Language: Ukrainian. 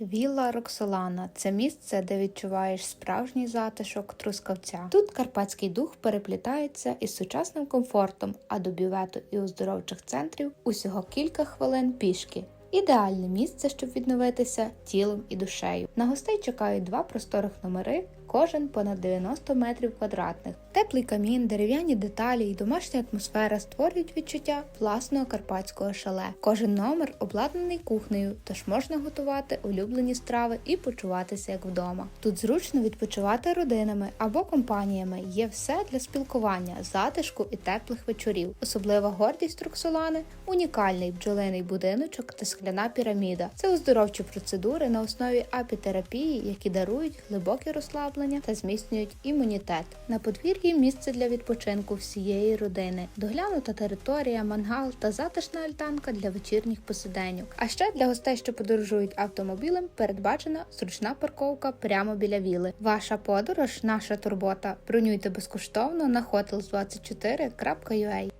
Вілла Роксолана це місце, де відчуваєш справжній затишок трускавця. Тут карпатський дух переплітається із сучасним комфортом, а до бювету і оздоровчих центрів усього кілька хвилин пішки. Ідеальне місце, щоб відновитися тілом і душею. На гостей чекають два просторих номери, кожен понад 90 метрів квадратних. Теплий камін, дерев'яні деталі і домашня атмосфера створюють відчуття власного карпатського шале. Кожен номер обладнаний кухнею, тож можна готувати улюблені страви і почуватися як вдома. Тут зручно відпочивати родинами або компаніями. Є все для спілкування, затишку і теплих вечорів. Особлива гордість Роксолани унікальний бджолиний будиночок та скляна піраміда. Це оздоровчі процедури на основі апітерапії, які дарують глибоке розслаблення та зміцнюють імунітет. На подвір'ї місце для відпочинку всієї родини, доглянута територія, мангал та затишна альтанка для вечірніх посиденьок. А ще для гостей, що подорожують автомобілем, передбачена зручна парковка прямо біля віли. Ваша подорож, наша турбота. Бронюйте безкоштовно на hotels24.ua